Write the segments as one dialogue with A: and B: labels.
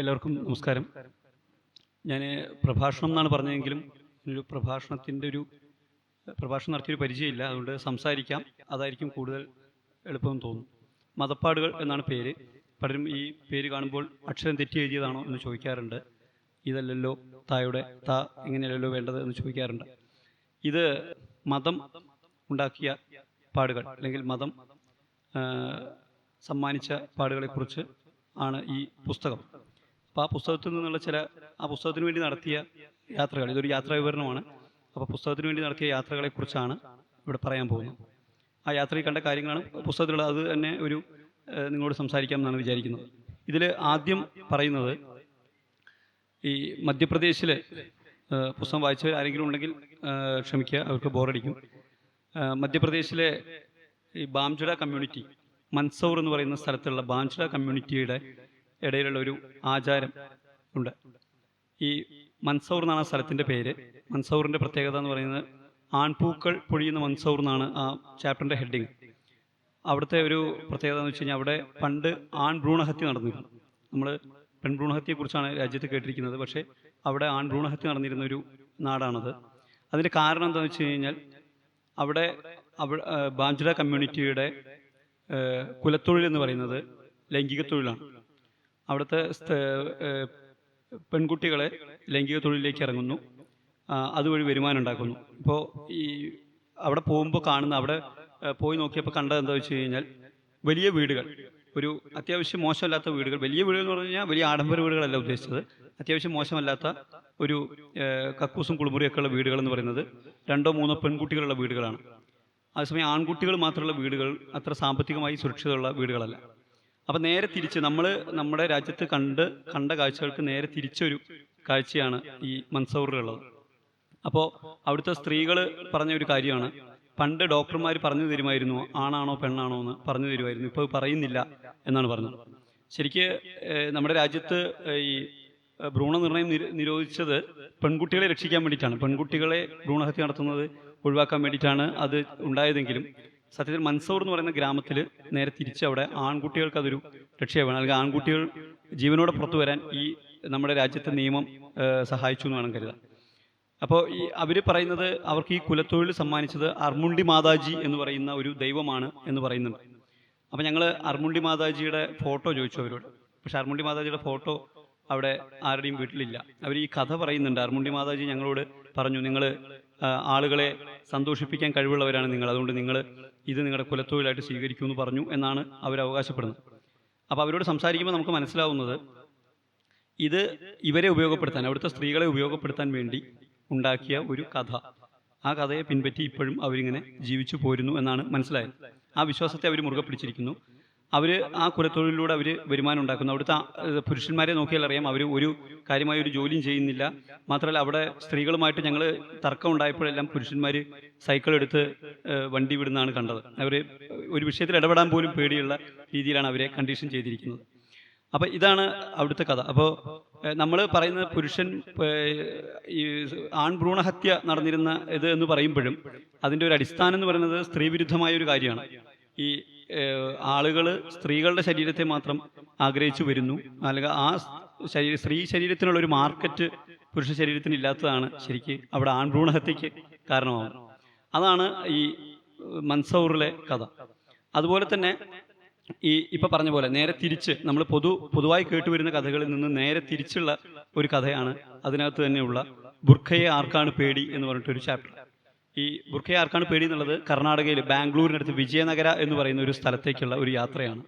A: എല്ലാവർക്കും നമസ്കാരം. ഞാൻ പ്രഭാഷണം എന്നാണ് പറഞ്ഞതെങ്കിലും ഒരു പ്രഭാഷണത്തിന്റെ ഒരു പ്രഭാഷണം നടത്തിയൊരു പരിചയമില്ല. അതുകൊണ്ട് സംസാരിക്കാം. അതായിരിക്കും കൂടുതൽ എളുപ്പം തോന്നും മതപ്പാടുകൾ എന്നാണ് പേര്. പലരും ഈ പേര് കാണുമ്പോൾ അക്ഷരം തെറ്റി എഴുതിയതാണോ എന്ന് ചോദിക്കാറുണ്ട്. ഇതല്ലല്ലോ തായുടെ ത ഇങ്ങനെയല്ലല്ലോ വേണ്ടത് എന്ന് ചോദിക്കാറുണ്ട്. ഇത് മതം ഉണ്ടാക്കിയ പാടുകൾ അല്ലെങ്കിൽ മതം സമ്മാനിച്ച പാടുകളെക്കുറിച്ച് ആണ് ഈ പുസ്തകം. അപ്പോൾ ആ പുസ്തകത്തിൽ നിന്നുള്ള ചില ആ പുസ്തകത്തിന് വേണ്ടി നടത്തിയ യാത്രകൾ ഇതൊരു യാത്രാ വിവരണമാണ്. അപ്പോൾ പുസ്തകത്തിന് വേണ്ടി നടത്തിയ യാത്രകളെക്കുറിച്ചാണ് ഇവിടെ പറയാൻ പോകുന്നത്. ആ യാത്രയിൽ കണ്ട കാര്യങ്ങളാണ് പുസ്തകത്തിലുള്ള അത് തന്നെ ഒരു നിങ്ങളോട് സംസാരിക്കാം എന്നാണ് വിചാരിക്കുന്നത്. ഇതിൽ ആദ്യം പറയുന്നത് ഈ മധ്യപ്രദേശിലെ പുസ്തകം വായിച്ചവർ ആരെങ്കിലും ഉണ്ടെങ്കിൽ ക്ഷമിക്കുക അവർക്ക് ബോറടിക്കും. മധ്യപ്രദേശിലെ ഈ ബാംചുഡ കമ്മ്യൂണിറ്റി മൻസൗർ എന്ന് പറയുന്ന സ്ഥലത്തുള്ള ബാംചുഡ കമ്മ്യൂണിറ്റിയുടെ ഇടയിലുള്ള ഒരു ആചാരം ഉണ്ട്. ഈ മൻസൗർ എന്നാണ് ആ സ്ഥലത്തിന്റെ പേര്. മൻസൗറിന്റെ പ്രത്യേകത എന്ന് പറയുന്നത് ആൺപൂക്കൾ പൊഴിയുന്ന മൻസൗർ എന്നാണ് ആ ചാപ്റ്ററിന്റെ ഹെഡിങ്. അവിടുത്തെ ഒരു പ്രത്യേകത എന്ന് വെച്ച് കഴിഞ്ഞാൽ അവിടെ പണ്ട് ആൺ ഭ്രൂണഹത്യ നടന്നിരുന്നു. നമ്മൾ പെൺഭ്രൂണഹത്യയെക്കുറിച്ചാണ് രാജ്യത്ത് കേട്ടിരിക്കുന്നത്. പക്ഷേ അവിടെ ആൺ ഭ്രൂണഹത്യ നടന്നിരുന്ന ഒരു നാടാണത്. അതിന്റെ കാരണം എന്താണെന്ന് വെച്ച് കഴിഞ്ഞാൽ അവിടെ അവിടെ കമ്മ്യൂണിറ്റിയുടെ കുലത്തൊഴിൽ എന്ന് പറയുന്നത് ലൈംഗിക തൊഴിലാണ്. അവിടുത്തെ പെൺകുട്ടികളെ ലൈംഗിക തൊഴിലിലേക്ക് ഇറങ്ങുന്നു. അതുവഴി വരുമാനം ഉണ്ടാക്കുന്നു. ഇപ്പോൾ ഈ അവിടെ പോകുമ്പോൾ കാണുന്ന അവിടെ പോയി നോക്കിയപ്പോൾ കണ്ടത് എന്താ വെച്ച് കഴിഞ്ഞാൽ വലിയ വീടുകൾ. ഒരു അത്യാവശ്യം മോശമല്ലാത്ത വീടുകൾ. വലിയ വീടുകൾ എന്ന് പറഞ്ഞു കഴിഞ്ഞാൽ വലിയ ആഡംബര വീടുകളല്ല ഉദ്ദേശിച്ചത്. അത്യാവശ്യം മോശമല്ലാത്ത ഒരു കക്കൂസും കുളിമുറിയൊക്കെ ഉള്ള വീടുകൾ എന്ന് പറയുന്നത് രണ്ടോ മൂന്നോ പെൺകുട്ടികളുള്ള വീടുകളാണ്. അതേസമയം ആൺകുട്ടികൾ മാത്രമുള്ള വീടുകൾ അത്ര സാമ്പത്തികമായി സുരക്ഷിതമുള്ള വീടുകളല്ല. അപ്പം നേരെ തിരിച്ച് നമ്മൾ നമ്മുടെ രാജ്യത്ത് കണ്ട് കണ്ട കാഴ്ചകൾക്ക് നേരെ തിരിച്ചൊരു കാഴ്ചയാണ് ഈ മൻസൗറിലുള്ളത്. അപ്പോൾ അവിടുത്തെ സ്ത്രീകൾ പറഞ്ഞ ഒരു കാര്യമാണ്. പണ്ട് ഡോക്ടർമാർ പറഞ്ഞു തരുമായിരുന്നു ആണാണോ പെണ്ണാണോ എന്ന് പറഞ്ഞു തരുമായിരുന്നു. ഇപ്പോൾ പറയുന്നില്ല എന്നാണ് പറഞ്ഞത്. ശരിക്ക് നമ്മുടെ രാജ്യത്ത് ഈ ഭ്രൂണനിർണയം നിര- നിരോധിച്ചത് പെൺകുട്ടികളെ രക്ഷിക്കാൻ വേണ്ടിയിട്ടാണ്. പെൺകുട്ടികളെ ഭ്രൂണഹത്യ നടത്തുന്നത് ഒഴിവാക്കാൻ വേണ്ടിയിട്ടാണ് അത് ഉണ്ടായതെങ്കിലും സത്യത്തിൽ മൻസൂർ എന്ന് പറയുന്ന ഗ്രാമത്തിൽ നേരെ തിരിച്ച് അവിടെ ആൺകുട്ടികൾക്ക് അതൊരു രക്ഷയാണ് അല്ലെങ്കിൽ ആൺകുട്ടികൾ ജീവനോടെ പുറത്തു വരാൻ ഈ നമ്മുടെ രാജ്യത്തെ നിയമം സഹായിച്ചു എന്ന് വേണം കരുതാം അപ്പോൾ ഈ അവർ പറയുന്നത് അവർക്ക് ഈ കുലത്തൊഴിൽ സമ്മാനിച്ചത് അർമുണ്ടി മാതാജി എന്ന് പറയുന്ന ഒരു ദൈവമാണ് എന്ന് പറയുന്നുണ്ട്. അപ്പോൾ ഞങ്ങൾ അർമുണ്ടി മാതാജിയുടെ ഫോട്ടോ ചോദിച്ചു അവരോട്. പക്ഷെ അർമുണ്ടി മാതാജിയുടെ ഫോട്ടോ അവിടെ ആരുടെയും വീട്ടിലില്ല. അവർ ഈ കഥ പറയുന്നുണ്ട്. അർമുണ്ടി മാതാജി ഞങ്ങളോട് പറഞ്ഞു നിങ്ങൾ ആളുകളെ സന്തോഷിപ്പിക്കാൻ കഴിവുള്ളവരാണ് നിങ്ങൾ. അതുകൊണ്ട് നിങ്ങൾ ഇത് നിങ്ങളുടെ കുലത്തൊഴിലായിട്ട് സ്വീകരിക്കൂ എന്ന് പറഞ്ഞു എന്നാണ് അവർ അവകാശപ്പെടുന്നത്. അപ്പോൾ അവരോട് സംസാരിക്കുമ്പോൾ നമുക്ക് മനസ്സിലാവുന്നത് ഇത് ഇവരെ ഉപയോഗപ്പെടുത്താൻ അവിടുത്തെ സ്ത്രീകളെ ഉപയോഗപ്പെടുത്താൻ വേണ്ടി ഉണ്ടാക്കിയ ഒരു കഥ. ആ കഥയെ പിൻപറ്റി ഇപ്പോഴും അവരിങ്ങനെ ജീവിച്ചു പോരുന്നു എന്നാണ് മനസ്സിലായത്. ആ വിശ്വാസത്തെ അവർ മുറുകെ പിടിച്ചിരിക്കുന്നു. അവർ ആ കുലത്തൊഴിലിലൂടെ അവർ വരുമാനം ഉണ്ടാക്കുന്നു. അവിടുത്തെ പുരുഷന്മാരെ നോക്കിയാൽ അറിയാം അവർ ഒരു കാര്യമായ ഒരു ജോലിയും ചെയ്യുന്നില്ല. മാത്രമല്ല അവിടെ സ്ത്രീകളുമായിട്ട് ഞങ്ങൾ തർക്കം ഉണ്ടായപ്പോഴെല്ലാം പുരുഷന്മാർ സൈക്കിൾ എടുത്ത് വണ്ടി വിടുന്നതാണ് കണ്ടത്. അവർ ഒരു വിഷയത്തിൽ ഇടപെടാൻ പോലും പേടിയുള്ള രീതിയിലാണ് അവരെ കണ്ടീഷൻ ചെയ്തിരിക്കുന്നത്. അപ്പോൾ ഇതാണ് അവിടുത്തെ കഥ. അപ്പോൾ നമ്മൾ പറയുന്ന പുരുഷൻ ഈ ആൺഭ്രൂണഹത്യ നടന്നിരുന്ന ഇത് എന്ന് പറയുമ്പോഴും അതിന്റെ ഒരു അടിസ്ഥാനം എന്ന് പറയുന്നത് സ്ത്രീവിരുദ്ധമായ ഒരു കാര്യമാണ്. ഈ ആളുകൾ സ്ത്രീകളുടെ ശരീരത്തെ മാത്രം ആഗ്രഹിച്ചു വരുന്നു. അല്ലെങ്കിൽ ആ ശരീര സ്ത്രീ ശരീരത്തിനുള്ള ഒരു മാർക്കറ്റ് പുരുഷ ശരീരത്തിന് ഇല്ലാത്തതാണ് ശരിക്ക് അവിടെ ആൺഭ്രൂണഹത്യക്ക് കാരണമാകും അതാണ് ഈ മൻസൗറിലെ കഥ. അതുപോലെ തന്നെ ഈ ഇപ്പൊ പറഞ്ഞ പോലെ നേരെ തിരിച്ച് നമ്മൾ പൊതു പൊതുവായി കേട്ടുവരുന്ന കഥകളിൽ നിന്ന് നേരെ തിരിച്ചുള്ള ഒരു കഥയാണ് അതിനകത്ത് തന്നെയുള്ള ബുർഖയെ ആർക്കാണ് പേടി എന്ന് പറഞ്ഞിട്ടൊരു ചാപ്റ്റർ ഈ ബുർഖയെ ആർക്കാണ് പേടി എന്നുള്ളത് കർണാടകയിൽ ബാംഗ്ലൂരിനടുത്ത് വിജയനഗര എന്ന് പറയുന്ന ഒരു സ്ഥലത്തേക്കുള്ള ഒരു യാത്രയാണ്.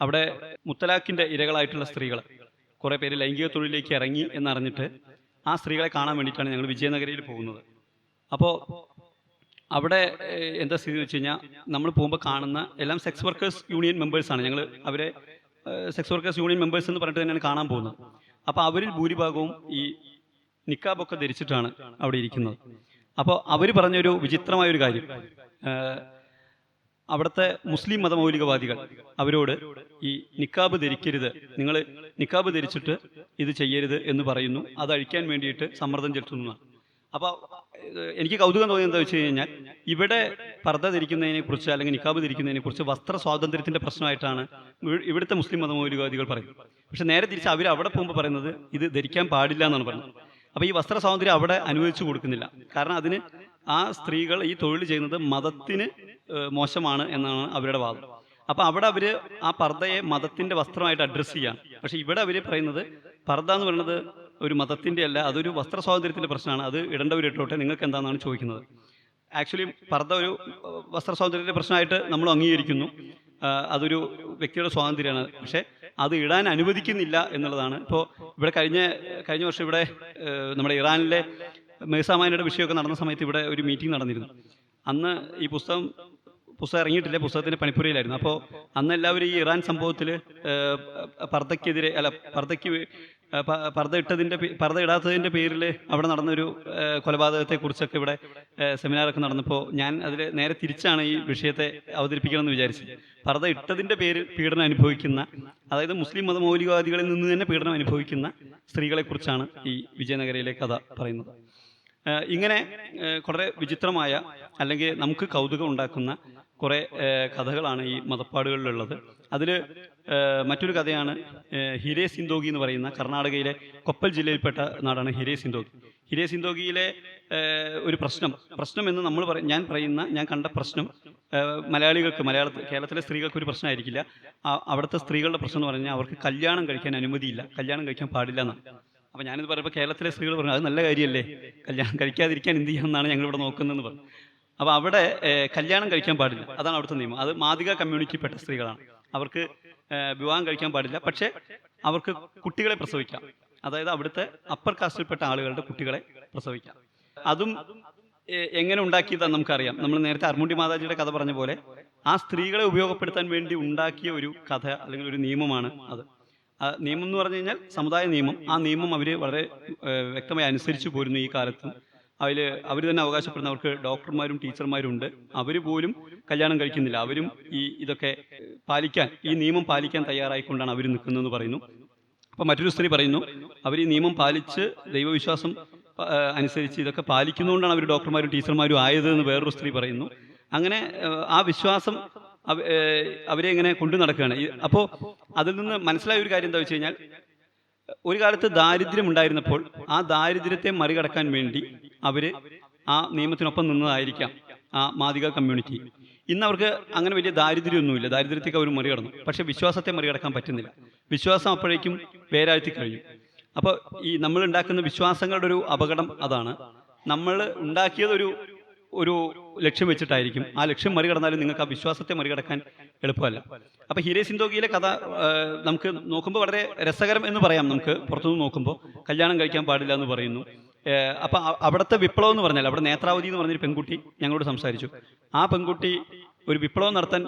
A: അവിടെ മുത്തലാഖിന്റെ ഇരകളായിട്ടുള്ള സ്ത്രീകൾ കുറെ പേര് ലൈംഗിക തൊഴിലിലേക്ക് ഇറങ്ങി എന്നറിഞ്ഞിട്ട് ആ സ്ത്രീകളെ കാണാൻ വേണ്ടിയിട്ടാണ് ഞങ്ങൾ വിജയനഗരയിൽ പോകുന്നത്. അപ്പോൾ അവിടെ എന്താ സ്ഥിതി വെച്ച് കഴിഞ്ഞാൽ നമ്മൾ പോകുമ്പോൾ കാണുന്ന എല്ലാം സെക്സ് വർക്കേഴ്സ് യൂണിയൻ മെമ്പേഴ്സാണ്. ഞങ്ങൾ അവരെ സെക്സ് വർക്കേഴ്സ് യൂണിയൻ മെമ്പേഴ്സ് എന്ന് പറഞ്ഞിട്ട് തന്നെയാണ് കാണാൻ പോകുന്നത്. അപ്പോൾ അവരിൽ ഭൂരിഭാഗവും ഈ നിക്കാബൊക്കെ ധരിച്ചിട്ടാണ് അവിടെ ഇരിക്കുന്നത്. അപ്പോൾ അവർ പറഞ്ഞൊരു വിചിത്രമായ ഒരു കാര്യം അവിടുത്തെ മുസ്ലിം മതമൗലികവാദികൾ അവരോട് ഈ നിക്കാബ് ധരിക്കരുത് നിങ്ങൾ നിക്കാബ് ധരിച്ചിട്ട് ഇത് ചെയ്യരുത് എന്ന് പറയുന്നു. അത് അഴിക്കാൻ വേണ്ടിയിട്ട് സമ്മർദ്ദം ചെലുത്തുന്നതാണ്. അപ്പോൾ എനിക്ക് കൗതുകം തോന്നിയത് എന്താ വെച്ച് കഴിഞ്ഞാൽ ഇവിടെ പർദ്ദ ധരിക്കുന്നതിനെ കുറിച്ച് അല്ലെങ്കിൽ നിക്കാബ് ധരിക്കുന്നതിനെ കുറിച്ച് വസ്ത്ര സ്വാതന്ത്ര്യത്തിന്റെ പ്രശ്നമായിട്ടാണ് ഇവി- ഇവിടുത്തെ മുസ്ലിം മതമൗലികവാദികൾ പറയുന്നത്. പക്ഷെ നേരെ തിരിച്ച് അവർ അവിടെ പോകുമ്പോൾ പറയുന്നത് ഇത് ധരിക്കാൻ പാടില്ല എന്നാണ് പറയുന്നത്. അപ്പോൾ ഈ വസ്ത്ര സ്വാതന്ത്ര്യം അവിടെ അനുവദിച്ചു കൊടുക്കുന്നില്ല. കാരണം അതിന് ആ സ്ത്രീകൾ ഈ തൊഴിൽ ചെയ്യുന്നത് മതത്തിന് മോശമാണ് എന്നാണ് അവരുടെ വാദം. അപ്പോൾ അവിടെ അവർ ആ പർദ്ദയെ മതത്തിന്റെ വസ്ത്രമായിട്ട് അഡ്രസ്സ് ചെയ്യാം പക്ഷെ ഇവിടെ അവർ പറയുന്നത് പർദ്ദ എന്ന് പറയുന്നത് ഒരു മതത്തിന്റെ അല്ല അതൊരു വസ്ത്ര സ്വാതന്ത്ര്യത്തിന്റെ പ്രശ്നമാണ്. അത് ഇടേണ്ടവർ ഇട്ടോട്ടെ നിങ്ങൾക്ക് എന്താണെന്നാണ് ചോദിക്കുന്നത്. ആക്ച്വലി പർദ്ദ ഒരു വസ്ത്ര സ്വാതന്ത്ര്യത്തിന്റെ പ്രശ്നമായിട്ട് നമ്മൾ അംഗീകരിക്കുന്നു. അതൊരു വ്യക്തിയുടെ സ്വാതന്ത്ര്യമാണ്. പക്ഷേ അത് ഇടാൻ അനുവദിക്കുന്നില്ല എന്നുള്ളതാണ്. ഇപ്പോൾ ഇവിടെ കഴിഞ്ഞ കഴിഞ്ഞ വർഷം ഇവിടെ നമ്മുടെ ഇറാനിലെ മേസാമാനയുടെ വിഷയമൊക്കെ നടന്ന സമയത്ത് ഇവിടെ ഒരു മീറ്റിംഗ് നടന്നിരുന്നു. അന്ന് ഈ പുസ്തകം പുസ്തകം ഇറങ്ങിയിട്ടില്ല. പുസ്തകത്തിന്റെ പണിപ്പുരയിലായിരുന്നു. അപ്പോൾ അന്ന് എല്ലാവരും ഈ ഇറാൻ സംഭവത്തിൽ പർദ്ദയ്ക്കെതിരെ അല്ല പർദ്ദയ്ക്ക് പർദ്ദ ഇട്ടതിന്റെ പർദ്ദ ഇടാത്തതിന്റെ പേരിൽ അവിടെ നടന്നൊരു കൊലപാതകത്തെക്കുറിച്ചൊക്കെ കൊലപാതകത്തെ കുറിച്ചൊക്കെ ഇവിടെ സെമിനാറൊക്കെ നടന്നപ്പോൾ ഞാൻ അതിൽ നേരെ തിരിച്ചാണ് ഈ വിഷയത്തെ അവതരിപ്പിക്കണമെന്ന് വിചാരിച്ചത്. പർദ്ദ ഇട്ടതിന്റെ പേരിൽ പീഡനം അനുഭവിക്കുന്ന അതായത് മുസ്ലിം മതമൗലികവാദികളിൽ നിന്ന് തന്നെ പീഡനം അനുഭവിക്കുന്ന സ്ത്രീകളെക്കുറിച്ചാണ് ഈ വിജയനഗരയിലെ കഥ പറയുന്നത്. ഇങ്ങനെ വളരെ വിചിത്രമായ അല്ലെങ്കിൽ നമുക്ക് കൗതുകം ഉണ്ടാക്കുന്ന കുറേ കഥകളാണ് ഈ മതപ്പാടുകളിലുള്ളത്. അതിൽ മറ്റൊരു കഥയാണ് ഹിരേ സിന്തോഗി എന്ന് പറയുന്ന കർണാടകയിലെ കൊപ്പൽ ജില്ലയിൽപ്പെട്ട നാടാണ് ഹിരേ സിന്തോഗി ഹിരേ സിന്തോഗിയിലെ ഒരു പ്രശ്നം പ്രശ്നം എന്ന് നമ്മൾ പറ ഞാൻ പറയുന്ന ഞാൻ കണ്ട പ്രശ്നം മലയാളികൾക്ക് മലയാള കേരളത്തിലെ സ്ത്രീകൾക്ക് ഒരു പ്രശ്നമായിരിക്കില്ല അവിടുത്തെ സ്ത്രീകളുടെ പ്രശ്നം എന്ന് പറഞ്ഞാൽ അവർക്ക് കല്യാണം കഴിക്കാൻ അനുമതിയില്ല. കല്യാണം കഴിക്കാൻ പാടില്ല എന്നാണ്. അപ്പോൾ ഞാനിത് പറയുമ്പോൾ കേരളത്തിലെ സ്ത്രീകൾ പറഞ്ഞു അത് നല്ല കാര്യമല്ലേ കല്യാണം കഴിക്കാതിരിക്കാൻ എന്ത് ചെയ്യണമെന്നാണ് ഞങ്ങൾ ഞങ്ങളിവിടെ നോക്കുന്നതെന്ന് പറഞ്ഞു. അപ്പോൾ അവിടെ കല്യാണം കഴിക്കാൻ പാടില്ല. അതാണ് അവിടുത്തെ നിയമം. അത് മാതിക കമ്മ്യൂണിറ്റിപ്പെട്ട സ്ത്രീകളാണ്. അവർക്ക് വിവാഹം കഴിക്കാൻ പാടില്ല. പക്ഷേ അവർക്ക് കുട്ടികളെ പ്രസവിക്കാം. അതായത് അവിടുത്തെ അപ്പർ കാസ്റ്റിൽപ്പെട്ട ആളുകളുടെ കുട്ടികളെ പ്രസവിക്കാം. അതും എങ്ങനെ ഉണ്ടാക്കിയതാണ് നമുക്കറിയാം. നമ്മൾ നേരത്തെ അർമുണ്ടി മാതാജിയുടെ കഥ പറഞ്ഞ പോലെ ആ സ്ത്രീകളെ ഉപയോഗപ്പെടുത്താൻ വേണ്ടി ഉണ്ടാക്കിയ ഒരു കഥ അല്ലെങ്കിൽ ഒരു നിയമമാണ് അത്. നിയമം എന്ന് പറഞ്ഞു കഴിഞ്ഞാൽ സമുദായ നിയമം. ആ നിയമം അവർ വളരെ വ്യക്തമായി അനുസരിച്ചു പോരുന്നു ഈ കാലത്ത്. അതിൽ അവർ തന്നെ അവകാശപ്പെടുന്നവർക്ക് ഡോക്ടർമാരും ടീച്ചർമാരും ഉണ്ട് അവർ പോലും കല്യാണം കഴിക്കുന്നില്ല. അവരും ഈ ഇതൊക്കെ പാലിക്കാൻ ഈ നിയമം പാലിക്കാൻ തയ്യാറായിക്കൊണ്ടാണ് അവർ നിൽക്കുന്നതെന്ന് പറയുന്നു. അപ്പം മറ്റൊരു സ്ത്രീ പറയുന്നു അവർ ഈ നിയമം പാലിച്ച് ദൈവവിശ്വാസം അനുസരിച്ച് ഇതൊക്കെ പാലിക്കുന്നതുകൊണ്ടാണ് അവർ ഡോക്ടർമാരും ടീച്ചർമാരും ആയത് എന്ന് വേറൊരു സ്ത്രീ പറയുന്നു. അങ്ങനെ ആ വിശ്വാസം അവരെ ഇങ്ങനെ കൊണ്ടു നടക്കുകയാണ്. അപ്പോൾ അതിൽ നിന്ന് മനസ്സിലായ ഒരു കാര്യം എന്താ വെച്ച് കഴിഞ്ഞാൽ ഒരു കാലത്ത് ദാരിദ്ര്യം ഉണ്ടായിരുന്നപ്പോൾ ആ ദാരിദ്ര്യത്തെ മറികടക്കാൻ വേണ്ടി അവർ ആ നിയമത്തിനൊപ്പം നിന്നതായിരിക്കാം ആ മാതിക കമ്മ്യൂണിറ്റി. ഇന്ന് അവർക്ക് അങ്ങനെ വലിയ ദാരിദ്ര്യമൊന്നുമില്ല. ദാരിദ്ര്യത്തേക്ക് അവർ മറികടന്നു. പക്ഷെ വിശ്വാസത്തെ മറികടക്കാൻ പറ്റുന്നില്ല. വിശ്വാസം അപ്പോഴേക്കും വേരാഴ്ത്തി കഴിഞ്ഞു. അപ്പോൾ ഈ നമ്മൾ ഉണ്ടാക്കുന്ന വിശ്വാസങ്ങളുടെ ഒരു അപകടം അതാണ്. നമ്മൾ ഉണ്ടാക്കിയത് ഒരു ഒരു ലക്ഷ്യം വെച്ചിട്ടായിരിക്കും. ആ ലക്ഷ്യം മറികടന്നാലും നിങ്ങൾക്ക് ആ വിശ്വാസത്തെ മറികടക്കാൻ എളുപ്പമല്ല. അപ്പോൾ ഹീരേ സിന്തോഗിയിലെ കഥ നമുക്ക് നോക്കുമ്പോൾ വളരെ രസകരം എന്ന് പറയാം നമുക്ക് പുറത്തുനിന്ന് നോക്കുമ്പോൾ കല്യാണം കഴിക്കാൻ പാടില്ല എന്ന് പറയുന്നു. അപ്പൊ അവിടുത്തെ വിപ്ലവം എന്ന് പറഞ്ഞാൽ അവിടെ നേത്രാവതി എന്ന് പറഞ്ഞൊരു പെൺകുട്ടി ഞങ്ങളോട് സംസാരിച്ചു. ആ പെൺകുട്ടി ഒരു വിപ്ലവം നടത്താൻ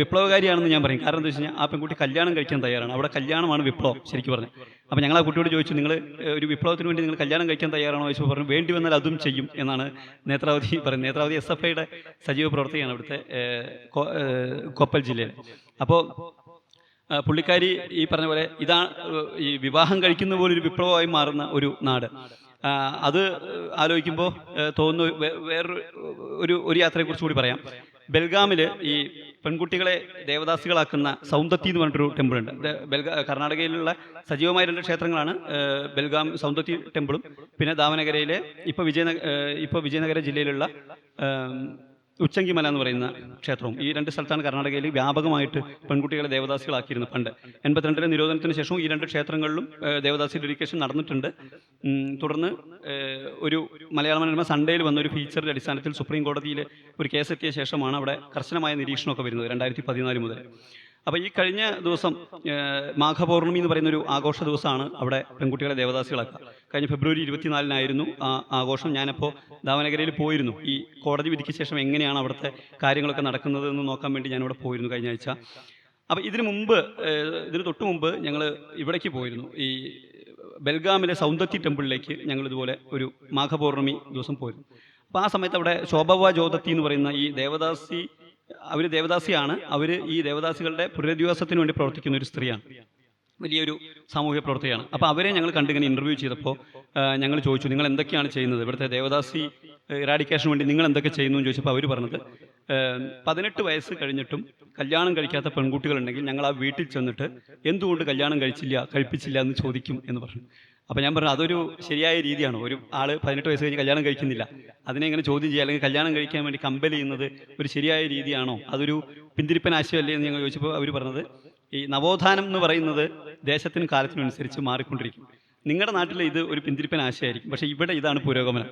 A: വിപ്ലവകാരിയാണെന്ന് ഞാൻ പറയും. കാരണം എന്താ വെച്ച് കഴിഞ്ഞാൽ ആ പെൺകുട്ടി കല്യാണം കഴിക്കാൻ തയ്യാറാണ്. അവിടെ കല്യാണമാണ് വിപ്ലവം ശരിക്കും പറഞ്ഞു അപ്പോൾ ഞങ്ങൾ ആ കുട്ടിയോട് ചോദിച്ചു നിങ്ങൾ ഒരു വിപ്ലവത്തിന് വേണ്ടി നിങ്ങൾ കല്യാണം കഴിക്കാൻ തയ്യാറാണോ? ചോദിച്ചു പറഞ്ഞു വേണ്ടി വന്നാൽ അതും ചെയ്യും എന്നാണ് നേത്രാവതി പറയുന്നത്. നേത്രാവതി എസ് എഫ് ഐയുടെ സജീവ പ്രവർത്തകയാണ് അവിടുത്തെ കോപ്പൽ ജില്ലയിൽ അപ്പോൾ പുള്ളിക്കാരി ഈ പറഞ്ഞ പോലെ ഇതാ ഈ വിവാഹം കഴിക്കുന്ന പോലെ ഒരു വിപ്ലവമായി മാറുന്ന ഒരു നാട്. അത് ആലോചിക്കുമ്പോൾ തോന്നുന്നു വേറൊരു ഒരു ഒരു യാത്രയെക്കുറിച്ച് കൂടി പറയാം. ബെൽഗാമിൽ ഈ പെൺകുട്ടികളെ ദേവദാസികളാക്കുന്ന സൗന്ദത്തി എന്ന് പറഞ്ഞിട്ടൊരു ടെമ്പിൾ ഉണ്ട് ബെൽഗാ കർണാടകയിലുള്ള സജീവമായ രണ്ട് ക്ഷേത്രങ്ങളാണ് ബെൽഗാം സൗന്ദത്തി ടെമ്പിളും. പിന്നെ ദാവനഗരയിലെ ഇപ്പോൾ വിജയനഗര ഇപ്പോൾ വിജയനഗര ജില്ലയിലുള്ള ഉച്ചങ്കിമല എന്ന് പറയുന്ന ക്ഷേത്രവും. ഈ രണ്ട് സ്ഥലത്താണ് കർണാടകയിൽ വ്യാപകമായിട്ട് പെൺകുട്ടികളെ ദേവദാസികളാക്കിയിരുന്നത്. പണ്ട് എൺപത്തിരണ്ടിലെ നിരോധനത്തിന് ശേഷവും ഈ രണ്ട് ക്ഷേത്രങ്ങളിലും ദേവദാസി ഡെഡിക്കേഷൻ നടന്നിട്ടുണ്ട്. തുടർന്ന് ഒരു മലയാള മനോരമ സൺഡേയിൽ വന്ന ഒരു ഫീച്ചറിന്റെ അടിസ്ഥാനത്തിൽ സുപ്രീം കോടതിയിൽ ഒരു കേസെത്തിയ ശേഷമാണ് അവിടെ കർശനമായ നിരീക്ഷണമൊക്കെ വരുന്നത് രണ്ടായിരത്തി പതിനാല് മുതൽ. അപ്പോൾ ഈ കഴിഞ്ഞ ദിവസം മാഘപൂർണമി എന്ന് പറയുന്ന ഒരു ആഘോഷ ദിവസമാണ് അവിടെ പെൺകുട്ടികളെ ദേവദാസികളാക്കുക. കഴിഞ്ഞ ഫെബ്രുവരി ഇരുപത്തിനാലിനായിരുന്നു ആ ആഘോഷം. ഞാനപ്പോൾ ദാവനഗരയിൽ പോയിരുന്നു. ഈ കോടതി വിധിക്ക് ശേഷം എങ്ങനെയാണ് അവിടുത്തെ കാര്യങ്ങളൊക്കെ നടക്കുന്നത് എന്ന് നോക്കാൻ വേണ്ടി ഞാനിവിടെ പോയിരുന്നു കഴിഞ്ഞ ആഴ്ച. അപ്പോൾ ഇതിനു മുമ്പ് ഇതിന് തൊട്ട് മുമ്പ് ഞങ്ങൾ ഇവിടേക്ക് പോയിരുന്നു. ഈ ബെൽഗാമിലെ സൗന്ദത്തി ടെമ്പിളിലേക്ക് ഞങ്ങൾ ഇതുപോലെ ഒരു മാഘപൗർണമി ദിവസം പോയിരുന്നു. അപ്പോൾ ആ സമയത്ത് അവിടെ ശോഭവ ജ്യോതത്തി എന്ന് പറയുന്ന ഈ ദേവദാസി അവർ ദേവദാസിയാണ്. അവർ ഈ ദേവദാസികളുടെ പുനരധിവാസത്തിന് വേണ്ടി പ്രവർത്തിക്കുന്ന ഒരു സ്ത്രീയാണ്. വലിയൊരു സാമൂഹ്യ പ്രവർത്തകയാണ് അപ്പോൾ അവരെ ഞങ്ങൾ കണ്ടിങ്ങനെ ഇന്റർവ്യൂ ചെയ്തപ്പോൾ ഞങ്ങൾ ചോദിച്ചു നിങ്ങൾ എന്തൊക്കെയാണ് ചെയ്യുന്നത്? ഇവിടുത്തെ ദേവദാസി ഇറാഡിക്കേഷന് വേണ്ടി നിങ്ങൾ എന്തൊക്കെ ചെയ്യുന്നു? എന്ന് ചോദിച്ചപ്പോൾ അവർ പറഞ്ഞത് പതിനെട്ട് വയസ്സ് കഴിഞ്ഞിട്ടും കല്യാണം കഴിക്കാത്ത പെൺകുട്ടികളുണ്ടെങ്കിൽ ഞങ്ങൾ ആ വീട്ടിൽ ചെന്നിട്ട് എന്തുകൊണ്ട് കല്യാണം കഴിച്ചില്ല കഴിപ്പിച്ചില്ല എന്ന് ചോദിക്കും എന്ന് പറഞ്ഞു. അപ്പോൾ ഞാൻ പറഞ്ഞു അതൊരു ശരിയായ രീതിയാണ്. ഒരു ആൾ പതിനെട്ട് വയസ്സ് കഴിഞ്ഞ് കല്യാണം കഴിക്കുന്നില്ല. അതിനെ ഇങ്ങനെ ചോദ്യം ചെയ്യുക അല്ലെങ്കിൽ കല്യാണം കഴിക്കാൻ വേണ്ടി കമ്പൽ ചെയ്യുന്നത് ഒരു ശരിയായ രീതിയാണോ? അതൊരു പിന്തിരിപ്പൻ ആശയമല്ലേ എന്ന് ഞങ്ങൾ ചോദിച്ചപ്പോൾ അവർ പറഞ്ഞത് ഈ നവോത്ഥാനം എന്ന് പറയുന്നത് ദേശത്തിനും കാലത്തിനനുസരിച്ച് മാറിക്കൊണ്ടിരിക്കും. നിങ്ങളുടെ നാട്ടിൽ ഇത് ഒരു പിന്തിരിപ്പൻ ആശയമായിരിക്കും. പക്ഷേ ഇവിടെ ഇതാണ് പുരോഗമനം.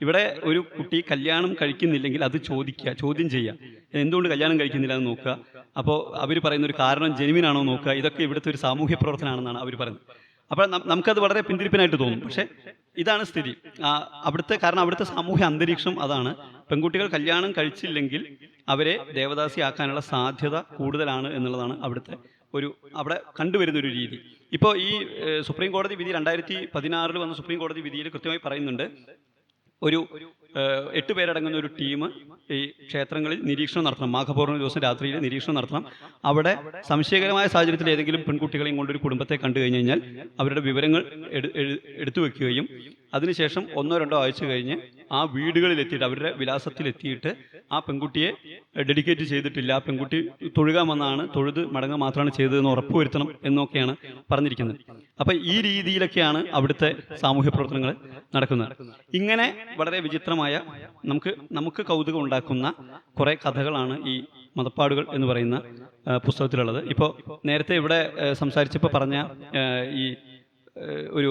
A: ഇവിടെ ഒരു കുട്ടി കല്യാണം കഴിക്കുന്നില്ലെങ്കിൽ അത് ചോദിക്കുക ചോദ്യം ചെയ്യുക. എന്തുകൊണ്ട് കല്യാണം കഴിക്കുന്നില്ല എന്ന് നോക്കുക. അപ്പോൾ അവർ പറയുന്ന ഒരു കാരണം ജെനുവിനാണോ നോക്കുക. ഇതൊക്കെ ഇവിടുത്തെ ഒരു സാമൂഹ്യ പ്രവർത്തനമാണെന്നാണ് അവർ പറയുന്നത്. അപ്പോൾ നമുക്കത് വളരെ പിന്തിരിപ്പനായിട്ട് തോന്നും. പക്ഷേ ഇതാണ് സ്ഥിതി. അവിടുത്തെ കാരണം അവിടുത്തെ സാമൂഹ്യ അന്തരീക്ഷം അതാണ്. പെൺകുട്ടികൾ കല്യാണം കഴിച്ചില്ലെങ്കിൽ അവരെ ദേവദാസി ആക്കാനുള്ള സാധ്യത കൂടുതലാണ് എന്നുള്ളതാണ് അവിടുത്തെ ഒരു അവിടെ കണ്ടുവരുന്ന ഒരു രീതി. ഇപ്പോൾ ഈ സുപ്രീം കോടതി വിധി രണ്ടായിരത്തി പതിനാറിൽ വന്ന സുപ്രീം കോടതി വിധിയിൽ കൃത്യമായി പറയുന്നുണ്ട് ഒരു എട്ട് പേരടങ്ങുന്ന ഒരു ടീം ഈ ക്ഷേത്രങ്ങളിൽ നിരീക്ഷണം നടത്തണം. മാഘപൗർണമി ദിവസം രാത്രിയിൽ നിരീക്ഷണം നടത്തണം. അവിടെ സംശയകരമായ സാഹചര്യത്തിൽ ഏതെങ്കിലും പെൺകുട്ടികളെയും കൊണ്ടൊരു കുടുംബത്തെ കണ്ടു കഴിഞ്ഞു കഴിഞ്ഞാൽ അവരുടെ വിവരങ്ങൾ എടുത്തു വെക്കുകയും അതിനുശേഷം ഒന്നോ രണ്ടോ ആഴ്ച കഴിഞ്ഞ് ആ വീടുകളിൽ എത്തിയിട്ട് അവരുടെ വിലാസത്തിൽ എത്തിയിട്ട് ആ പെൺകുട്ടിയെ ഡെഡിക്കേറ്റ് ചെയ്തിട്ടില്ല. ആ പെൺകുട്ടി തൊഴുകാമെന്നാണ് തൊഴുത് മടങ്ങുക മാത്രമാണ് ചെയ്തതെന്ന് ഉറപ്പുവരുത്തണം എന്നൊക്കെയാണ് പറഞ്ഞിരിക്കുന്നത്. അപ്പം ഈ രീതിയിലൊക്കെയാണ് അവിടുത്തെ സാമൂഹ്യ പ്രവർത്തനങ്ങൾ നടക്കുന്നത്. ഇങ്ങനെ വളരെ വിചിത്രമായ നമുക്ക് നമുക്ക് കൗതുകം ഉണ്ടാക്കുന്ന കുറേ കഥകളാണ് ഈ മതപ്പാടുകൾ എന്ന് പറയുന്ന പുസ്തകത്തിലുള്ളത്. ഇപ്പോൾ നേരത്തെ ഇവിടെ സംസാരിച്ചപ്പോൾ പറഞ്ഞ ഈ ഒരു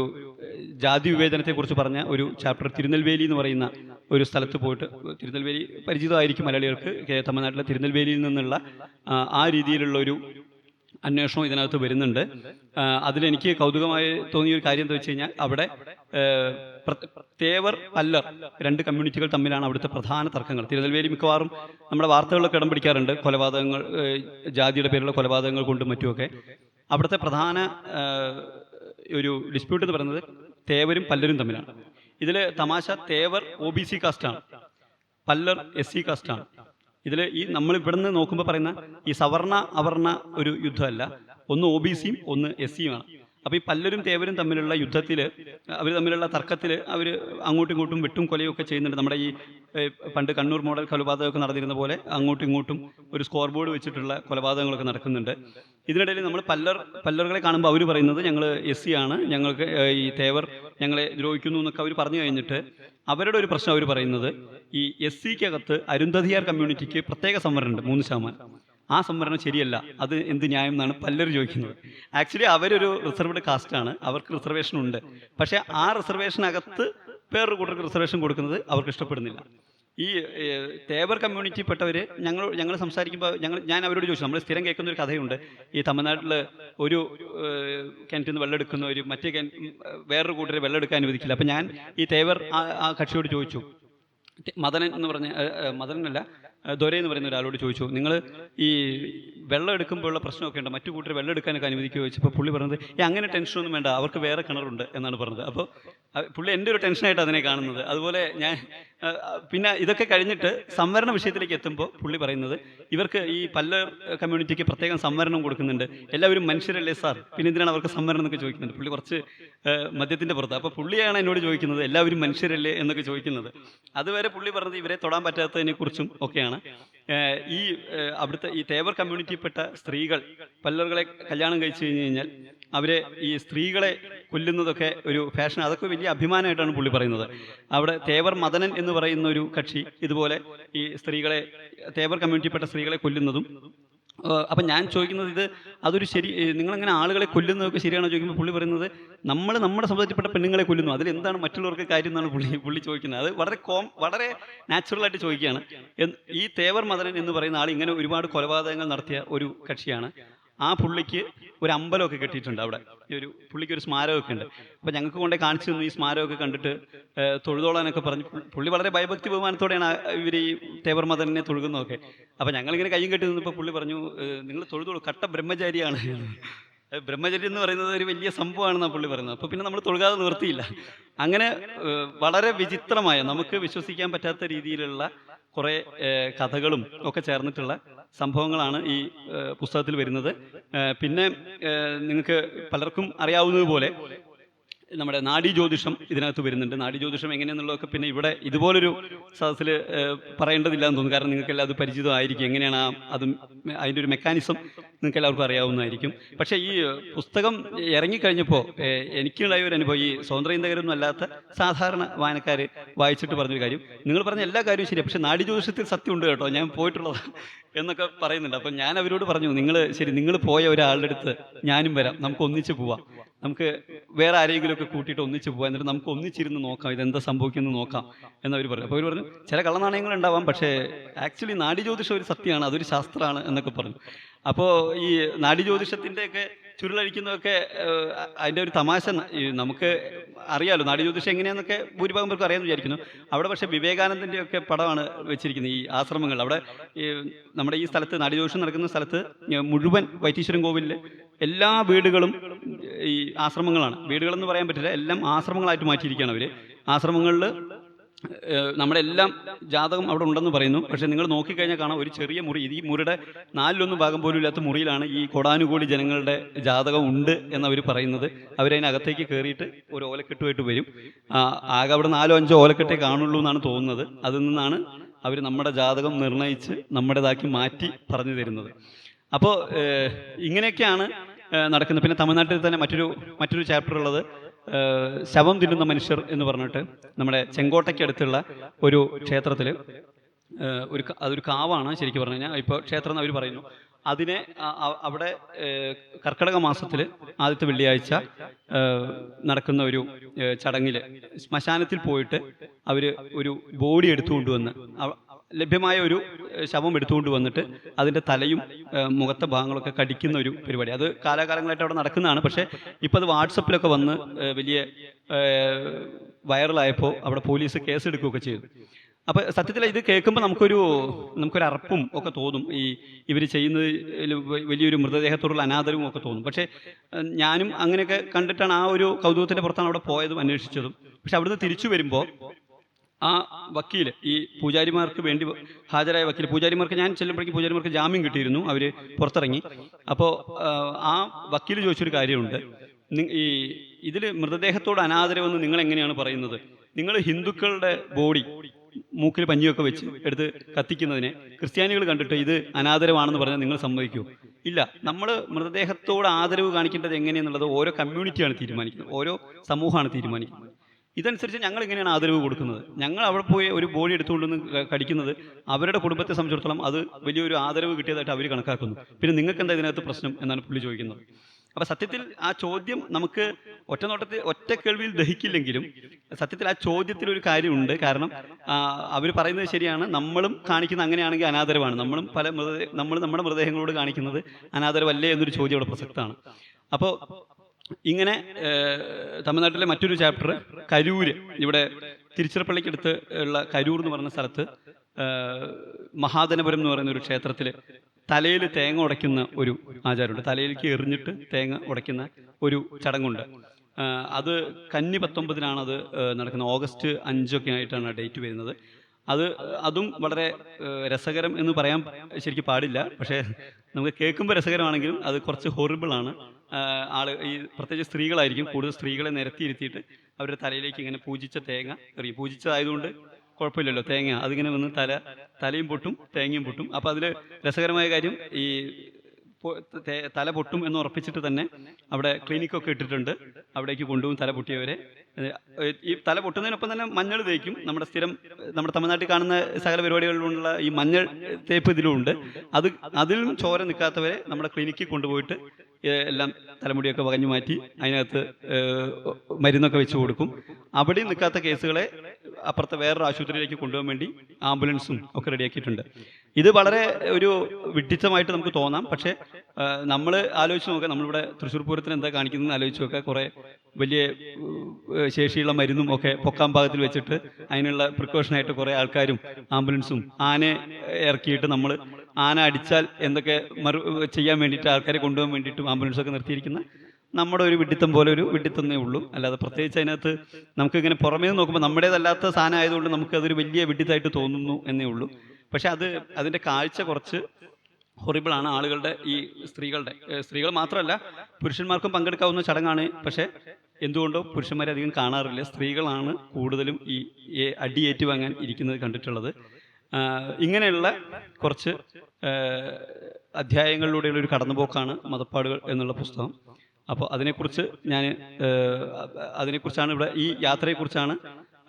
A: ജാതി വിവേചനത്തെക്കുറിച്ച് പറഞ്ഞ ഒരു ചാപ്റ്റർ തിരുനെൽവേലി എന്ന് പറയുന്ന ഒരു സ്ഥലത്ത് പോയിട്ട് തിരുനെൽവേലി പരിചിതമായിരിക്കും മലയാളികൾക്ക് തമിഴ്നാട്ടിലെ തിരുനെൽവേലിയിൽ നിന്നുള്ള ആ, രീതിയിലുള്ള ഒരു അന്വേഷണം ഇതിനകത്ത് വരുന്നുണ്ട്. അതിലെനിക്ക് കൗതുകമായി തോന്നിയ ഒരു കാര്യം എന്താ വെച്ച് കഴിഞ്ഞാൽ അവിടെ തേവർ പല്ലർ രണ്ട് കമ്മ്യൂണിറ്റികൾ തമ്മിലാണ് അവിടുത്തെ പ്രധാന തർക്കങ്ങൾ. തിരുനെൽവേലി മിക്കവാറും നമ്മുടെ വാർത്തകളിലൊക്കെ ഇടം പിടിക്കാറുണ്ട്. കൊലപാതകങ്ങൾ ജാതിയുടെ പേരിലുള്ള കൊലപാതകങ്ങൾ കൊണ്ടും മറ്റുമൊക്കെ. അവിടുത്തെ പ്രധാന ഒരു ഡിസ്പ്യൂട്ട് എന്ന് പറയുന്നത് തേവരും പല്ലരും തമ്മിലാണ്. ഇതിൽ തമാശ തേവർ ഒ ബി സി കാസ്റ്റാണ് പല്ലർ എസ് സി കാസ്റ്റാണ് ഇതിൽ ഈ നമ്മൾ ഇവിടുന്ന് നോക്കുമ്പോൾ പറയുന്ന ഈ സവർണ അവർണ ഒരു യുദ്ധമല്ല. ഒന്ന് ഒ ബി സിയും ഒന്ന് എസ് സിയുമാണ് അപ്പോൾ ഈ പല്ലരും തേവരും തമ്മിലുള്ള യുദ്ധത്തിൽ അവർ തമ്മിലുള്ള തർക്കത്തിൽ അവർ അങ്ങോട്ടും ഇങ്ങോട്ടും വെട്ടും കൊലയും ഒക്കെ ചെയ്യുന്നുണ്ട്. നമ്മുടെ ഈ പണ്ട് കണ്ണൂർ മോഡൽ കൊലപാതകമൊക്കെ നടന്നിരുന്ന പോലെ അങ്ങോട്ടും ഇങ്ങോട്ടും ഒരു സ്കോർ ബോർഡ് വെച്ചിട്ടുള്ള കൊലപാതകങ്ങളൊക്കെ നടക്കുന്നുണ്ട്. ഇതിനിടയിൽ നമ്മൾ പല്ലർ പല്ലറുകളെ കാണുമ്പോൾ അവർ പറയുന്നത് ഞങ്ങൾ എസ് സി ആണ് ഞങ്ങൾക്ക് ഈ തേവർ ഞങ്ങളെ ദ്രോഹിക്കുന്നു എന്നൊക്കെ അവർ പറഞ്ഞു കഴിഞ്ഞിട്ട് അവരുടെ ഒരു പ്രശ്നം അവർ പറയുന്നത് ഈ എസ് സിക്കകത്ത് അരുന്ധതിയാർ കമ്മ്യൂണിറ്റിക്ക് പ്രത്യേക സംവരണമുണ്ട് മൂന്ന് ശതമാനം. ആ സംവരണം ശരിയല്ല അത് എന്ത് ന്യായം എന്നാണ് പലരും ചോദിക്കുന്നത്. ആക്ച്വലി അവരൊരു റിസർവ്ഡ് കാസ്റ്റാണ് അവർക്ക് റിസർവേഷൻ ഉണ്ട്. പക്ഷേ ആ റിസർവേഷനകത്ത് വേറൊരു കൂട്ടർക്ക് റിസർവേഷൻ കൊടുക്കുന്നത് അവർക്ക് ഇഷ്ടപ്പെടുന്നില്ല. ഈ തേവർ കമ്മ്യൂണിറ്റിപ്പെട്ടവർ ഞങ്ങൾ ഞങ്ങൾ സംസാരിക്കുമ്പോൾ ഞങ്ങൾ ഞാൻ അവരോട് ചോദിച്ചു നമ്മൾ സ്ഥിരം കേൾക്കുന്ന ഒരു കഥയുണ്ട്. ഈ തമിഴ്നാട്ടിൽ ഒരു കിണറ്റിൽ നിന്ന് വെള്ളം ഒരു മറ്റേ വേറൊരു കൂട്ടരെ വെള്ളം എടുക്കാൻ അനുവദിക്കില്ല. അപ്പം ഞാൻ ഈ തേവർ ആ കക്ഷിയോട് ചോദിച്ചു. മദനൻ എന്ന് പറഞ്ഞ മദനല്ല ദൊര എന്ന് പറയുന്ന ഒരാളോട് ചോദിച്ചു നിങ്ങൾ ഈ വെള്ളം എടുക്കുമ്പോഴുള്ള പ്രശ്നമൊക്കെ ഉണ്ട്? മറ്റു കൂട്ടർ വെള്ളം എടുക്കാനൊക്കെ അനുവദിക്കുക ചോദിച്ചപ്പോൾ പുള്ളി പറഞ്ഞത് ഈ അങ്ങനെ ടെൻഷനൊന്നും വേണ്ട അവർക്ക് വേറെ കിണറുണ്ട് എന്നാണ് പറഞ്ഞത്. അപ്പോൾ പുള്ളി എന്റെ ഒരു ടെൻഷനായിട്ട് അതിനെ കാണുന്നത്. അതുപോലെ ഞാൻ പിന്നെ ഇതൊക്കെ കഴിഞ്ഞിട്ട് സംവരണ വിഷയത്തിലേക്ക് എത്തുമ്പോൾ പുള്ളി പറയുന്നത് ഇവർക്ക് ഈ പല്ല കമ്മ്യൂണിറ്റിക്ക് പ്രത്യേകം സംവരണം കൊടുക്കുന്നുണ്ട്. എല്ലാവരും മനുഷ്യരല്ലേ സാർ? പിന്നെ എന്തിനാണ് അവർക്ക് സംവരണം എന്നൊക്കെ ചോദിക്കുന്നുണ്ട്. പുള്ളി കുറച്ച് മദ്യത്തിന്റെ പുറത്ത്. അപ്പോൾ പുള്ളിയാണ് എന്നോട് ചോദിക്കുന്നത് എല്ലാവരും മനുഷ്യരല്ലേ എന്നൊക്കെ ചോദിക്കുന്നത്. അതുവരെ പുള്ളി പറഞ്ഞത് ഇവരെ തൊടാൻ പറ്റാത്തതിനെക്കുറിച്ചും ഒക്കെയാണ്. ഈ അവിടുത്തെ ഈ തേവർ കമ്മ്യൂണിറ്റിയിൽപ്പെട്ട സ്ത്രീകൾ പല്ലറുകളെ കല്യാണം കഴിച്ചു കഴിഞ്ഞു കഴിഞ്ഞാൽ അവരെ ഈ സ്ത്രീകളെ കൊല്ലുന്നതൊക്കെ ഒരു ഫാഷൻ അതൊക്കെ വലിയ അഭിമാനമായിട്ടാണ് പുള്ളി പറയുന്നത്. അവിടെ തേവർ മദനൻ എന്ന് പറയുന്ന ഒരു കക്ഷി ഇതുപോലെ ഈ സ്ത്രീകളെ തേവർ കമ്മ്യൂണിറ്റിയിൽപ്പെട്ട സ്ത്രീകളെ കൊല്ലുന്നതും അപ്പം ഞാൻ ചോദിക്കുന്നത് ഇത് അതൊരു ശരി നിങ്ങളങ്ങനെ ആളുകളെ കൊല്ലുന്നതൊക്കെ ശരിയാണോ ചോദിക്കുമ്പോൾ പുള്ളി പറയുന്നത് നമ്മൾ നമ്മുടെ സമുദായത്തിൽപ്പെട്ട പെണ്ണുങ്ങളെ കൊല്ലുന്നു. അതിൽ എന്താണ് മറ്റുള്ളവർക്ക് കാര്യം എന്നാണ് പുള്ളി പുള്ളി ചോദിക്കുന്നത്. അത് വളരെ കോം വളരെ നാച്ചുറലായിട്ട് ചോദിക്കുകയാണ്. ഈ തേവർ മദനൻ എന്ന് പറയുന്ന ആൾ ഇങ്ങനെ ഒരുപാട് കൊലപാതകങ്ങൾ നടത്തിയ ഒരു കക്ഷിയാണ്. ആ പുള്ളിക്ക് ഒരു അമ്പലമൊക്കെ കെട്ടിയിട്ടുണ്ട് അവിടെ. ഈ ഒരു പുള്ളിക്ക് ഒരു സ്മാരകമൊക്കെ ഉണ്ട്. അപ്പോൾ ഞങ്ങൾക്ക് കൊണ്ടേ കാണിച്ചു തന്നു ഈ സ്മാരകമൊക്കെ കണ്ടിട്ട് തൊഴുതോളാനൊക്കെ പറഞ്ഞു. പുള്ളി- വളരെ ഭയഭക്തി ബഹുമാനത്തോടെയാണ് ഇവർ ഈ തേവർ മദനെ തൊഴുകുന്നതൊക്കെ. അപ്പോൾ ഞങ്ങളിങ്ങനെ കയ്യും കെട്ടി നിന്നപ്പോൾ പുള്ളി പറഞ്ഞു നിങ്ങൾ തൊഴുതോളൂ കട്ട ബ്രഹ്മചാരിയാണ്. ബ്രഹ്മചര്യം എന്ന് പറയുന്നത് ഒരു വലിയ സംഭവമാണെന്നാണ് പുള്ളി പറയുന്നത്. അപ്പോൾ പിന്നെ നമ്മൾ തൊഴുകാതെ നിർത്തിയില്ല അങ്ങനെ വളരെ വിചിത്രമായ നമുക്ക് വിശ്വസിക്കാൻ പറ്റാത്ത രീതിയിലുള്ള കുറേ കഥകളും ഒക്കെ ചേർന്നിട്ടുള്ള സംഭവങ്ങളാണ് ഈ പുസ്തകത്തിൽ വരുന്നത്. പിന്നെ നിങ്ങൾക്ക് പലർക്കും അറിയാവുന്നതുപോലെ നമ്മുടെ നാഡി ജ്യോതിഷം ഇതിനകത്ത് വരുന്നുണ്ട്. നാഡി ജ്യോതിഷം എങ്ങനെയാണെന്നുള്ളതൊക്കെ പിന്നെ ഇവിടെ ഇതുപോലൊരു സദസ്സിൽ പറയേണ്ടതില്ല എന്ന് തോന്നുന്നു. കാരണം നിങ്ങൾക്ക് അത് പരിചിതമായിരിക്കും. എങ്ങനെയാണ് ആ അത് അതിന്റെ ഒരു മെക്കാനിസം നിങ്ങൾക്ക് എല്ലാവർക്കും അറിയാവുന്നതായിരിക്കും. പക്ഷേ ഈ പുസ്തകം ഇറങ്ങിക്കഴിഞ്ഞപ്പോൾ എനിക്കുണ്ടായ ഒരു അനുഭവം ഈ സ്വതന്ത്രചിന്തകരൊന്നും അല്ലാത്ത സാധാരണ വായനക്കാർ വായിച്ചിട്ട് പറഞ്ഞൊരു കാര്യം. നിങ്ങൾ പറഞ്ഞ എല്ലാ കാര്യവും ശരി പക്ഷേ നാഡി ജ്യോതിഷത്തിൽ സത്യമുണ്ട് കേട്ടോ. ഞാൻ പോയിട്ടുള്ളത് എന്നൊക്കെ പറയുന്നുണ്ട്. അപ്പം ഞാൻ അവരോട് പറഞ്ഞു നിങ്ങൾ ശരി നിങ്ങൾ പോയ ഒരാളുടെ അടുത്ത് ഞാനും വരാം. നമുക്ക് ഒന്നിച്ച് പോവാം. നമുക്ക് വേറെ ആരെങ്കിലുമൊക്കെ കൂട്ടിയിട്ട് ഒന്നിച്ച് പോകാം എന്നിട്ട് നമുക്ക് ഒന്നിച്ചിരുന്ന് നോക്കാം. ഇതെന്താ സംഭവിക്കുന്നത് നോക്കാം എന്നവർ പറഞ്ഞു അപ്പോൾ അവർ പറഞ്ഞു ചില കള്ളനാണയങ്ങൾ ഉണ്ടാവാം പക്ഷേ ആക്ച്വലി നാടി ജ്യോതിഷം ഒരു സത്യമാണ് അതൊരു ശാസ്ത്രമാണ് എന്നൊക്കെ പറഞ്ഞു. അപ്പോൾ ഈ നാഡി ജ്യോതിഷത്തിന്റെയൊക്കെ ചുരുളഴിക്കുന്നതൊക്കെ അതിന്റെ ഒരു തമാശ നമുക്ക് അറിയാലോ നാഡി ജ്യോതിഷം എങ്ങനെയാണെന്നൊക്കെ ഭൂരിഭാഗം പേർക്ക് അറിയാമെന്ന് വിചാരിക്കുന്നു. അവിടെ പക്ഷേ വിവേകാനന്ദന്റെ ഒക്കെ പടമാണ് വെച്ചിരിക്കുന്നത് ഈ ആശ്രമങ്ങൾ. അവിടെ ഈ നമ്മുടെ ഈ സ്ഥലത്ത് നാഡി ജ്യോതിഷം നടക്കുന്ന സ്ഥലത്ത് മുഴുവൻ വൈറ്റീശ്വരൻ കോവിലിലെ എല്ലാ വീടുകളും ഈ ആശ്രമങ്ങളാണ്. വീടുകളെന്ന് പറയാൻ പറ്റില്ല എല്ലാം ആശ്രമങ്ങളായിട്ട് മാറ്റിയിരിക്കുകയാണ് അവർ ആശ്രമങ്ങളിൽ നമ്മുടെ ജാതകം അവിടെ ഉണ്ടെന്ന് പറയുന്നു. പക്ഷെ നിങ്ങൾ നോക്കിക്കഴിഞ്ഞാൽ കാണാം ഒരു ചെറിയ മുറി. ഈ മുറിയുടെ നാലിലൊന്നും ഭാഗം പോലും ഇല്ലാത്ത മുറിയിലാണ് ഈ കോടാനുകോടി ജനങ്ങളുടെ ജാതകം ഉണ്ട് എന്നവർ പറയുന്നത്. അവരതിനകത്തേക്ക് കയറിയിട്ട് ഒരു ഓലക്കെട്ടുമായിട്ട് വരും. ആകെ അവിടെ നാലോ അഞ്ചോ ഓലക്കെട്ടേ കാണുള്ളൂ എന്നാണ് തോന്നുന്നത്. അതിൽ നിന്നാണ് അവർ നമ്മുടെ ജാതകം നിർണയിച്ച് നമ്മുടേതാക്കി മാറ്റി പറഞ്ഞു തരുന്നത്. അപ്പോൾ ഇങ്ങനെയൊക്കെയാണ് നടക്കുന്നത്. പിന്നെ തമിഴ്നാട്ടിൽ തന്നെ മറ്റൊരു മറ്റൊരു ചാപ്റ്റർ ഉള്ളത്. ശവം തിന്നുന്ന മനുഷ്യർ എന്ന് പറഞ്ഞിട്ട് നമ്മുടെ ചെങ്കോട്ടയ്ക്ക് അടുത്തുള്ള ഒരു ക്ഷേത്രത്തിൽ ഒരു അതൊരു കാവാണ് ശരിക്കും പറഞ്ഞു കഴിഞ്ഞാൽ ഇപ്പോൾ ക്ഷേത്രം എന്ന് അവർ പറയുന്നു. അതിനെ അവിടെ കർക്കടക മാസത്തിൽ ആദ്യത്തെ വെള്ളിയാഴ്ച നടക്കുന്ന ഒരു ചടങ്ങിൽ ശ്മശാനത്തിൽ പോയിട്ട് അവർ ഒരു ബോഡി എടുത്തുകൊണ്ടുവന്ന് ലഭ്യമായ ഒരു ശവം എടുത്തുകൊണ്ട് വന്നിട്ട് അതിന്റെ തലയും മുഖത്തെ ഭാഗങ്ങളൊക്കെ കടിക്കുന്ന ഒരു പരിപാടി. അത് കാലാകാലങ്ങളായിട്ട് അവിടെ നടക്കുന്നതാണ്. പക്ഷേ ഇപ്പോൾ അത് വാട്സപ്പിലൊക്കെ വന്ന് വലിയ വൈറലായപ്പോൾ അവിടെ പോലീസ് കേസ് കേസെടുക്കുകയൊക്കെ ചെയ്തു. അപ്പോൾ സത്യത്തിൽ ഇത് കേൾക്കുമ്പോൾ നമുക്കൊരു നമുക്കൊരു അറപ്പും ഒക്കെ തോന്നും. ഈ ഇവർ ചെയ്യുന്നത് വലിയൊരു മൃതദേഹത്തോടുള്ള അനാദരവും ഒക്കെ തോന്നും. പക്ഷേ ഞാനും അങ്ങനെയൊക്കെ കണ്ടിട്ടാണ് ആ ഒരു കൗതുകത്തിന്റെ പുറത്താണ് അവിടെ പോയതും അന്വേഷിച്ചതും. പക്ഷെ അവിടുന്ന് തിരിച്ചു വരുമ്പോൾ ആ വക്കീൽ ഈ പൂജാരിമാർക്ക് വേണ്ടി ഹാജരായ വക്കീൽ പൂജാരിമാർക്ക് ഞാൻ ചെല്ലുമ്പോഴേക്കും പൂജാരിമാർക്ക് ജാമ്യം കിട്ടിയിരുന്നു. അവർ പുറത്തിറങ്ങി. അപ്പോൾ ആ വക്കീൽ ചോദിച്ചൊരു കാര്യമുണ്ട്. ഈ ഇതിൽ മൃതദേഹത്തോട് അനാദരവെന്ന് നിങ്ങൾ എങ്ങനെയാണ് പറയുന്നത്? നിങ്ങൾ ഹിന്ദുക്കളുടെ ബോഡി മൂക്കിൽ പഞ്ഞിയൊക്കെ വെച്ച് എടുത്ത് കത്തിക്കുന്നതിനെ ക്രിസ്ത്യാനികൾ കണ്ടിട്ട് ഇത് അനാദരവാണെന്ന് പറഞ്ഞാൽ നിങ്ങൾ സമ്മതിക്കൂ? ഇല്ല. നമ്മൾ മൃതദേഹത്തോട് ആദരവ് കാണിക്കേണ്ടത് എങ്ങനെയെന്നുള്ളത് ഓരോ കമ്മ്യൂണിറ്റിയാണ് തീരുമാനിക്കുന്നത്. ഓരോ സമൂഹമാണ് തീരുമാനിക്കുന്നത്. ഇതനുസരിച്ച് ഞങ്ങൾ ഇങ്ങനെയാണ് ആദരവ് കൊടുക്കുന്നത്? ഞങ്ങൾ അവിടെ പോയി ഒരു ബോഡി എടുത്തുകൊണ്ടുവന്ന് ക- കടിക്കുന്നത് അവരുടെ കുടുംബത്തെ സംബന്ധിച്ചിടത്തോളം അത് വലിയൊരു ആദരവ് കിട്ടിയതായിട്ട് അവർ കണക്കാക്കുന്നു. പിന്നെ നിങ്ങൾക്ക് എന്താ ഇതിനകത്ത് പ്രശ്നം എന്നാണ് പുള്ളി ചോദിക്കുന്നത്. അപ്പൊ സത്യത്തിൽ ആ ചോദ്യം നമുക്ക് ഒറ്റ നോട്ടത്തിൽ ഒറ്റ കേൾവിയിൽ ദഹിക്കില്ലെങ്കിലും സത്യത്തിൽ ആ ചോദ്യത്തിൽ ഒരു കാര്യമുണ്ട്. കാരണം അവർ പറയുന്നത് ശരിയാണ്. നമ്മളും കാണിക്കുന്ന അങ്ങനെയാണെങ്കിൽ അനാദരവാണ്. നമ്മളും പല നമ്മൾ നമ്മുടെ മൃതദേഹങ്ങളോട് കാണിക്കുന്നത് അനാദരവല്ലേ എന്നൊരു ചോദ്യം അവിടെ പ്രസക്തമാണ്. അപ്പോൾ ഇങ്ങനെ തമിഴ്നാട്ടിലെ മറ്റൊരു ചാപ്റ്റർ കരൂര്. ഇവിടെ തിരുച്ചിറപ്പള്ളിക്കടുത്ത് ഉള്ള കരൂർ എന്ന് പറഞ്ഞ സ്ഥലത്ത് മഹാധനപുരം എന്ന് പറയുന്ന ഒരു ക്ഷേത്രത്തിൽ തലയിൽ തേങ്ങ ഉടയ്ക്കുന്ന ഒരു ആചാരമുണ്ട്. തലയിലേക്ക് എറിഞ്ഞിട്ട് തേങ്ങ ഉടയ്ക്കുന്ന ഒരു ചടങ്ങുണ്ട്. അത് കന്നി പത്തൊമ്പതിനാണ് അത് നടക്കുന്നത്. ഓഗസ്റ്റ് അഞ്ചൊക്കെ ആയിട്ടാണ് ഡേറ്റ് വരുന്നത്. അത് അതും വളരെ രസകരം എന്ന് പറയാൻ ശരിക്കും പാടില്ല. പക്ഷേ നമുക്ക് കേൾക്കുമ്പോൾ രസകരമാണെങ്കിലും അത് കുറച്ച് ഹൊറിബിൾ ആണ്. ആൾ ഈ പ്രത്യേകിച്ച് സ്ത്രീകളായിരിക്കും. കൂടുതൽ സ്ത്രീകളെ നിരത്തിയിരുത്തിയിട്ട് അവരുടെ തലയിലേക്ക് ഇങ്ങനെ പൂജിച്ച തേങ്ങ എറിയും പൂജിച്ചതായതുകൊണ്ട് കുഴപ്പമില്ലല്ലോ. തേങ്ങ അതിങ്ങനെ വന്ന് തല തലയും പൊട്ടും തേങ്ങയും പൊട്ടും. അപ്പോൾ അതിൽ രസകരമായ കാര്യം ഈ തല പൊട്ടും എന്ന് ഉറപ്പിച്ചിട്ട് തന്നെ അവിടെ ക്ലിനിക്കൊക്കെ ഇട്ടിട്ടുണ്ട്. അവിടേക്ക് കൊണ്ടുപോകും തല പൊട്ടിയവരെ. ഈ തല പൊട്ടുന്നതിനൊപ്പം തന്നെ മഞ്ഞൾ തേക്കും. നമ്മുടെ സ്ഥിരം നമ്മുടെ തമിഴ്നാട്ടിൽ കാണുന്ന സകല പരിപാടികളിലുള്ള ഈ മഞ്ഞൾ തേപ്പ് ഇതിലുമുണ്ട് അത് അതിലും ചോര നിൽക്കാത്തവരെ നമ്മുടെ ക്ലിനിക്കിൽ കൊണ്ടുപോയിട്ട് എല്ലാം തലമുടിയൊക്കെ വകഞ്ഞു മാറ്റി അതിനകത്ത് മരുന്നൊക്കെ വെച്ച് കൊടുക്കും. അവിടെയും നിൽക്കാത്ത കേസുകളെ അപ്പുറത്തെ വേറൊരു ആശുപത്രിയിലേക്ക് കൊണ്ടുപോകാൻ വേണ്ടി ആംബുലൻസും ഒക്കെ റെഡിയാക്കിയിട്ടുണ്ട്. ഇത് വളരെ ഒരു വിട്ടിച്ചമായിട്ട് നമുക്ക് തോന്നാം. പക്ഷേ നമ്മൾ ആലോചിച്ച് നോക്കാം. നമ്മളിവിടെ തൃശ്ശൂർ പൂരത്തിന് എന്താ കാണിക്കുന്നതെന്ന് ആലോചിച്ച് നോക്കാം. കുറേ വലിയ ശേഷിയുള്ള മരുന്നും ഒക്കെ പൊക്കാൻ ഭാഗത്തിൽ വെച്ചിട്ട് അതിനുള്ള പ്രിക്കോഷനായിട്ട് കുറേ ആൾക്കാരും ആംബുലൻസും ആനയെ ഇറക്കിയിട്ട് നമ്മൾ ആന അടിച്ചാൽ എന്തൊക്കെ മറു ചെയ്യാൻ വേണ്ടിയിട്ട് ആൾക്കാരെ കൊണ്ടുപോകാൻ വേണ്ടിയിട്ടും ആംബുലൻസൊക്കെ നിർത്തിയിരിക്കുന്ന നമ്മുടെ ഒരു വിഡിത്തം പോലെ ഒരു വിഡിത്തന്നേ ഉള്ളൂ. അല്ലാതെ പ്രത്യേകിച്ച് അതിനകത്ത് നമുക്ക് ഇങ്ങനെ പുറമേ നോക്കുമ്പോൾ നമ്മുടേതല്ലാത്ത സാധനം ആയതുകൊണ്ട് നമുക്കതൊരു വലിയ വിഡിത്തായിട്ട് തോന്നുന്നു എന്നേ ഉള്ളൂ. പക്ഷെ അത് അതിന്റെ കാഴ്ച കുറച്ച് ഹൊറിബിൾ ആണ് ആളുകളുടെ ഈ സ്ത്രീകളുടെ. സ്ത്രീകൾ മാത്രമല്ല പുരുഷന്മാർക്കും പങ്കെടുക്കാവുന്ന ചടങ്ങാണ്. പക്ഷേ എന്തുകൊണ്ടോ പുരുഷന്മാരെ അധികം കാണാറില്ല. സ്ത്രീകളാണ് കൂടുതലും ഈ അടിയേറ്റു വാങ്ങാൻ ഇരിക്കുന്നത് കണ്ടിട്ടുള്ളത്. ഇങ്ങനെയുള്ള കുറച്ച് അധ്യായങ്ങളിലൂടെയുള്ള ഒരു കടന്നുപോക്കാണ് മതപ്പാടുകൾ എന്നുള്ള പുസ്തകം. അപ്പോൾ അതിനെക്കുറിച്ച് ഞാൻ അതിനെക്കുറിച്ചാണ് ഇവിടെ ഈ യാത്രയെക്കുറിച്ചാണ്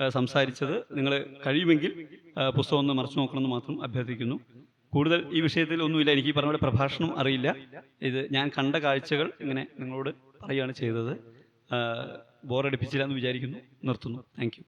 A: സംസാരിച്ചത് നിങ്ങൾ കഴിയുമെങ്കിൽ പുസ്തകം ഒന്ന് മറച്ചു നോക്കണമെന്ന് മാത്രം അഭ്യർത്ഥിക്കുന്നു. കൂടുതൽ ഈ വിഷയത്തിൽ ഒന്നുമില്ല. എനിക്ക് പറഞ്ഞ പ്രഭാഷണം അറിയില്ല. ഇത് ഞാൻ കണ്ട കാഴ്ചകൾ ഇങ്ങനെ നിങ്ങളോട് പറയുകയാണ് ചെയ്തത്. ബോറടിപ്പിച്ചില്ല എന്ന് വിചാരിക്കുന്നു. നിർത്തുന്നു. താങ്ക്